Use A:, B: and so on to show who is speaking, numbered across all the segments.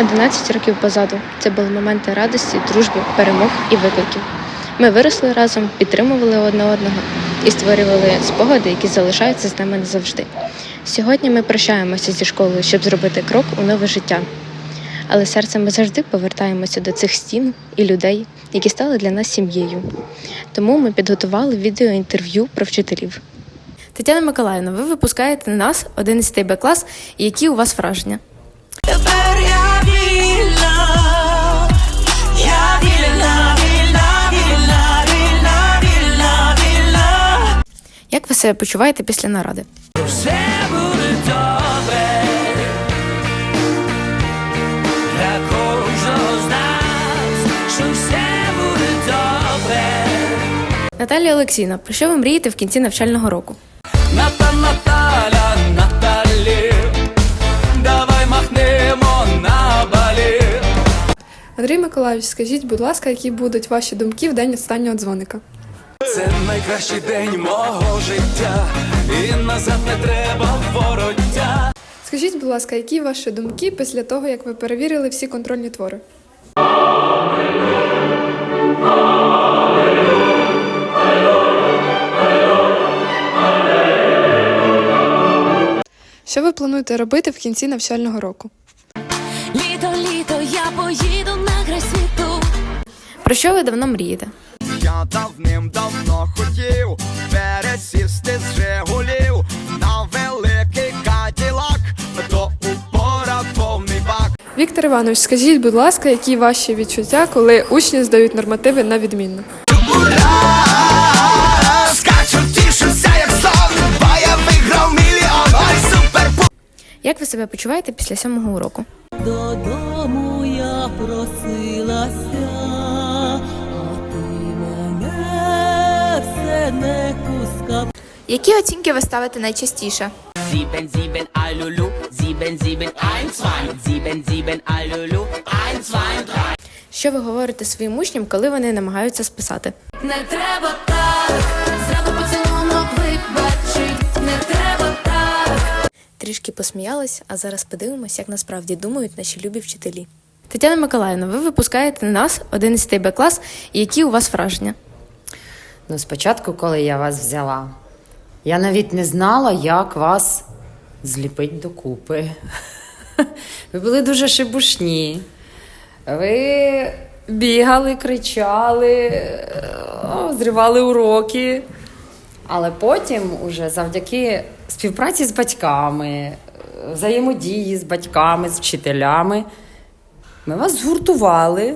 A: 11 років позаду це були моменти радості, дружби, перемог і викликів. Ми виросли разом, підтримували одне одного і створювали спогади, які залишаються з нами назавжди. Сьогодні ми прощаємося зі школою, щоб зробити крок у нове життя. Але серцем ми завжди повертаємося до цих стін і людей, які стали для нас сім'єю. Тому ми підготували відеоінтерв'ю про вчителів. Тетяна Миколаївна, ви випускаєте на нас 11 Б клас, і які у вас враження? Ви себе почуваєте після наради?
B: Все буде добре. Для кожного з нас, що все буде добре.
A: Наталія Олексійна, про що ви мрієте в кінці навчального року?
B: Ната Наталя, Наталі, давай махнемо на балі.
C: Андрій Миколаївич, скажіть, будь ласка, які будуть ваші думки в день останнього дзвоника?
B: Це найкращий день мого життя, і назад не треба вороття.
C: Скажіть, будь ласка, які ваші думки після того, як ви перевірили всі контрольні твори? Що ви плануєте робити в кінці навчального року?
D: Літо, літо, я поїду на край світу.
A: Про що ви давно мрієте?
E: Я давним-давно хотів пересісти з Жигулів на великий каділак, то упора повний бак.
C: Віктор Іванович, скажіть, будь ласка, які ваші відчуття, коли учні здають нормативи на відмінно?
E: Скачу, тішуся, як сон, бо я виграв мільйон, ой, супер
A: Як ви себе почуваєте після сьомого уроку?
D: Додому я просилася, не пускав.
F: Які оцінки ви ставите найчастіше?
G: Sieben, sieben, Alulu, sieben, sieben, eins, zwei, sieben, sieben, Alulu, zwei, drei.
A: Що ви говорите своїм учням, коли вони намагаються списати?
D: Не треба так, зразу поцілунок вибачить, не треба так.
A: Трішки посміялись, а зараз подивимось, як насправді думають наші любі вчителі. Тетяна Миколаївна, ви випускаєте на нас 11 Б клас, і які у вас враження?
H: Ну, спочатку, коли я вас взяла, я навіть не знала, як вас зліпить докупи. Ви були дуже шибушні. Ви бігали, кричали, зривали уроки. Але потім, уже завдяки співпраці з батьками, взаємодії з батьками, з вчителями, ми вас згуртували,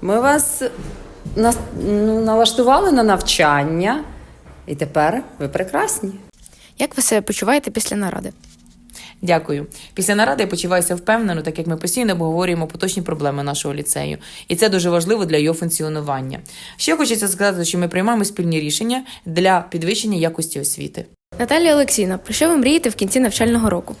H: ми вас нас, ну, налаштували на навчання, і тепер ви прекрасні.
A: Як ви себе почуваєте після наради?
I: Дякую. Після наради я почуваюся впевнено, так як ми постійно обговорюємо поточні проблеми нашого ліцею, і це дуже важливо для його функціонування. Ще хочеться сказати, що ми приймаємо спільні рішення для підвищення якості освіти.
A: Наталія Олексійна, про що ви мрієте в кінці навчального року?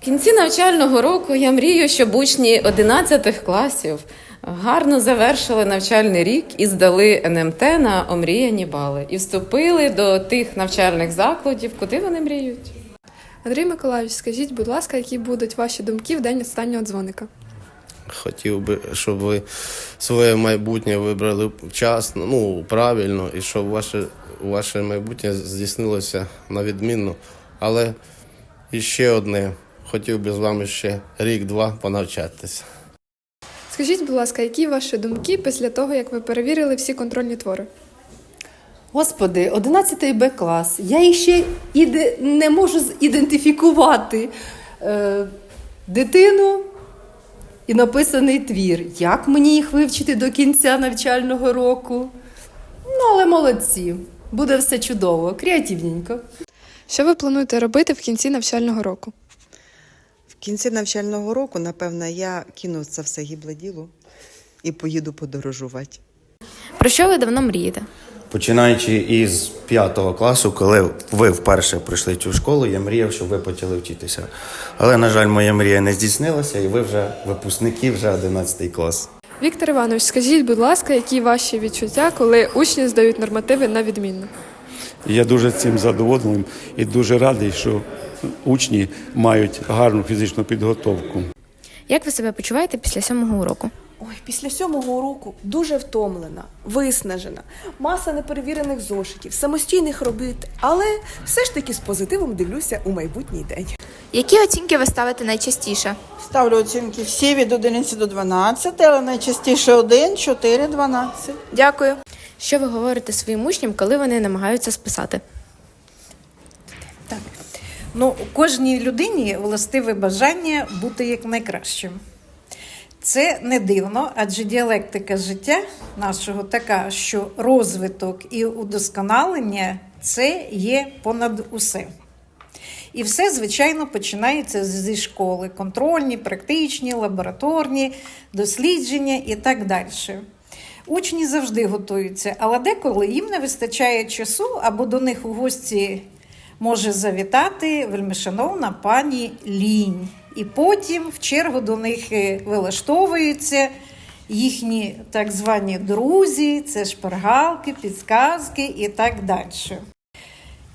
J: В кінці навчального року я мрію, щоб учні 11 класів гарно завершили навчальний рік і здали НМТ на омріяні бали і вступили до тих навчальних закладів, куди вони мріють.
C: Андрій Миколаївич, скажіть, будь ласка, які будуть ваші думки в день останнього дзвоника?
K: Хотів би, щоб ви своє майбутнє вибрали вчасно, ну правильно, і щоб ваше, ваше майбутнє здійснилося на відмінно. Але і ще одне, хотів би з вами ще рік-два понавчатися.
C: Скажіть, будь ласка, які ваші думки після того, як ви перевірили всі контрольні твори?
L: Господи, 11 Б клас. Я їх ще іде, не можу ідентифікувати е, дитину і написаний твір. Як мені їх вивчити до кінця навчального року? Ну, але молодці. Буде все чудово, креативненько.
C: Що ви плануєте робити в кінці навчального року?
M: В кінці навчального року, напевно, я кину це все гібле діло і поїду подорожувати.
A: Про що ви давно мрієте?
N: Починаючи із п'ятого класу, коли ви вперше прийшли цю школу, я мріяв, щоб ви почали вчитися. Але, на жаль, моя мрія не здійснилася, і ви вже випускники, вже 11 клас.
C: Віктор Іванович, скажіть, будь ласка, які ваші відчуття, коли учні здають нормативи на відмінно?
O: Я дуже цим задоволений і дуже радий, що учні мають гарну фізичну підготовку.
A: Як ви себе почуваєте після сьомого уроку?
P: Ой, після сьомого уроку дуже втомлена, виснажена, маса неперевірених зошитів, самостійних робіт, але все ж таки з позитивом дивлюся у майбутній день.
F: Які оцінки ви ставите найчастіше?
Q: Ставлю оцінки всі від 11 до 12, але найчастіше 1, 4, 12.
F: Дякую.
A: Що ви говорите своїм учням, коли вони намагаються списати?
R: Ну, кожній людині властиве бажання бути як найкращим. Це не дивно, адже діалектика життя нашого така, що розвиток і удосконалення це є понад усе. І все, звичайно, починається зі школи: контрольні, практичні, лабораторні, дослідження і так далі. Учні завжди готуються, але деколи їм не вистачає часу або до них у гості може завітати вельмишановна пані Лінь. І потім в чергу до них вилаштовуються їхні так звані друзі, це шпаргалки, підсказки і так далі.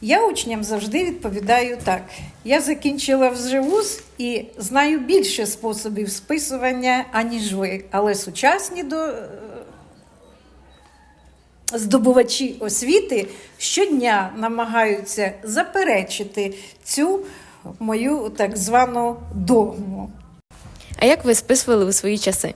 R: Я учням завжди відповідаю так: я закінчила вже вуз і знаю більше способів списування, аніж ви, але сучасні до здобувачі освіти щодня намагаються заперечити цю мою так звану догму.
A: А як ви списували у свої часи?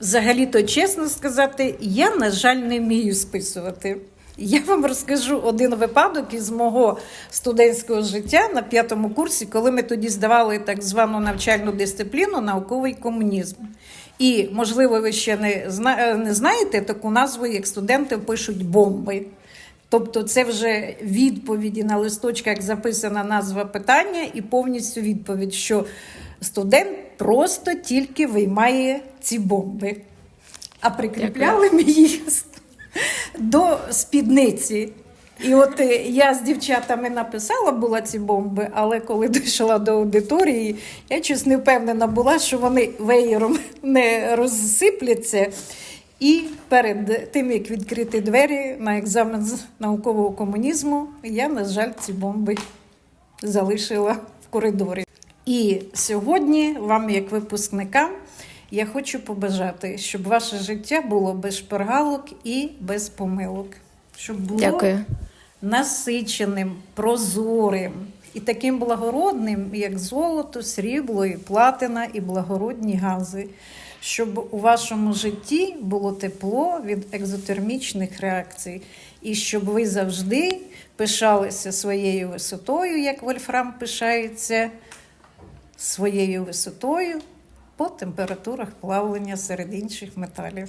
R: Взагалі-то, чесно сказати, я, на жаль, не вмію списувати. Я вам розкажу один випадок із мого студентського життя на п'ятому курсі, коли ми тоді здавали так звану навчальну дисципліну науковий комунізм. І, можливо, ви ще не, зна... не знаєте таку назву, як студенти пишуть бомби. Тобто це вже відповіді на листочках записана назва питання і повністю відповідь, що студент просто тільки виймає ці бомби. А прикріпляли ми їх до спідниці. І от е, я з дівчатами написала була ці бомби, але коли дійшла до аудиторії, я щось не впевнена була, що вони веєром не розсипляться. І перед тим, як відкрити двері на екзамен з наукового комунізму, я, на жаль, ці бомби залишила в коридорі. І сьогодні вам, як випускникам, я хочу побажати, щоб ваше життя було без шпаргалок і без помилок. Щоб було
A: Дякую.
R: Насиченим, прозорим і таким благородним, як золото, срібло, і платина, і благородні гази. Щоб у вашому житті було тепло від екзотермічних реакцій, і щоб ви завжди пишалися своєю висотою, як Вольфрам пишається своєю висотою по температурах плавлення серед інших металів.